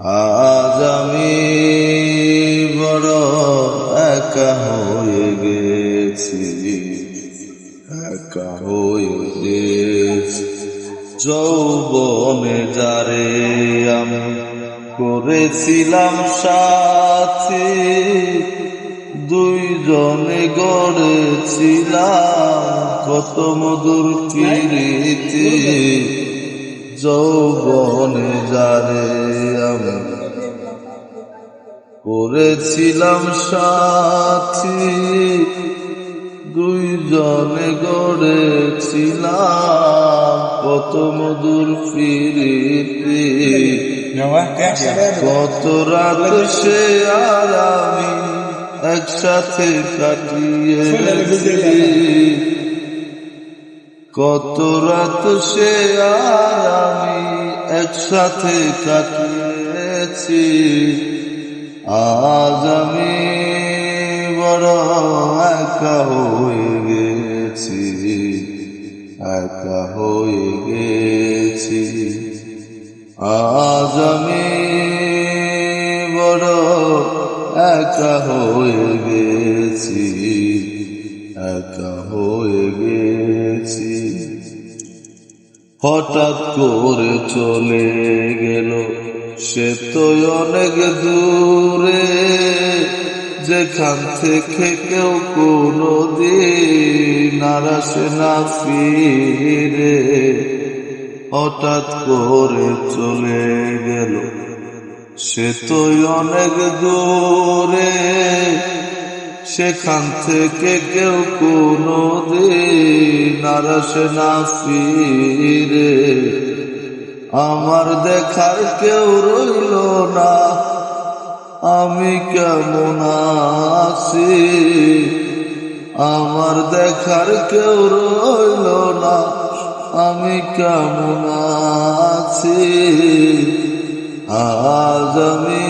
আজ আমি বড় একা হয়ে গেছি, একা হয়ে গেছি। যৌবনে যারে আমি করেছিলাম সাথে, দুইজনে গড়েছিলাম কত মধুর প্রীতি যৌবনে যারে আমি করেছিলাম সাথী দুইজনে গড়েছিলাম কত মধুর প্রীতি। কত রাত সে আর আমি একসাথে কাটিয়েছি। কত রাত সে আর আমি একসাথে কাটিয়েছি। আজ আমি বড় একা হয়ে গেছি, একা হয়ে গেছি। আজ আমি বড় একা হয়ে গেছি। একা হয়ে গেছি। হঠাৎ করে চলে গেল, সে তো অনেক দূরে, যেখান থেকে কেউ কোনো দিন আসে না ফিরে। হঠাৎ করে চলে গেল, সে তো অনেক দূরে সেখান থেকে কেউ কোনো দিন না ফিরে। আমার দেখার কেউ রইল না, আমি কেমন আছি? আমার দেখার কেউ রইল না, আমি কেমন আছি? আজ আমি